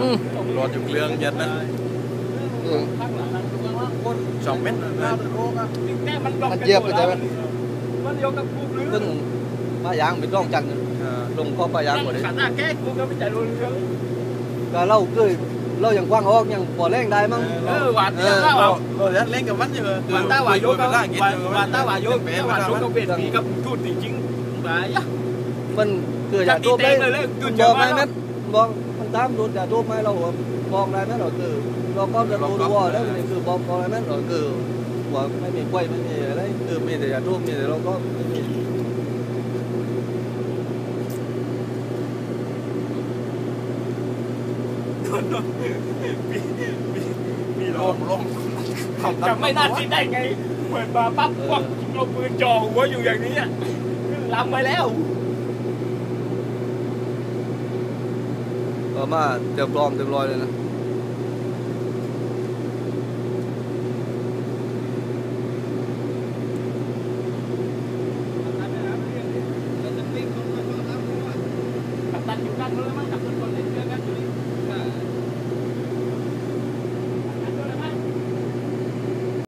อืมรออยู่เรื่องยัดนะอืมสองเมตรนะมันเจี๊ยบไปแต่ว่ามันยกกับกูหรือตึ้งป้ายางเป็นร่องจันทร์อ่าลงก็ป้ายางหมดเลยขันหน้าแก้กูก็ไม่ใจรุนเรื่องก็เราเคยเรายังกว้างออกยังปอแรงได้มั้งเออหวานเอเตี้ยอข้าวเราเรายัดเล่นกับมันอยู่หวานตาหวานโยกกักับบล่างกินหวานตาหวานโยกหวานโยกกับเบ็ดมีกับทูดจริงๆไปอะมันคืออยากทุบได้จัดอีเต็งเลยเลยหยุดบจัองกหวะได้ไหม บอกมันตามโดนจะทุบไหมเราบอกได้ไหมเราคือเราก็จะรู้ว่าแล้วนี่คือบอกบอกได้ไหมเราคือว่าไม่มีกล้วยไม่มีอะไรคือมีแต่จะทุบมีแต่เราก็ไม่มีมีลมลมจำไม่น่าคิดได้ไงเหมือนมาปั๊บควักเอาปืนจ่อหัวอยู่อย่างนี้ลำไปแล้ว เออมาเต็มพร้อมเต็มร้อยเลยนะกัปตันอยู่ด้านนู้นแล้วมั้งกัปตัน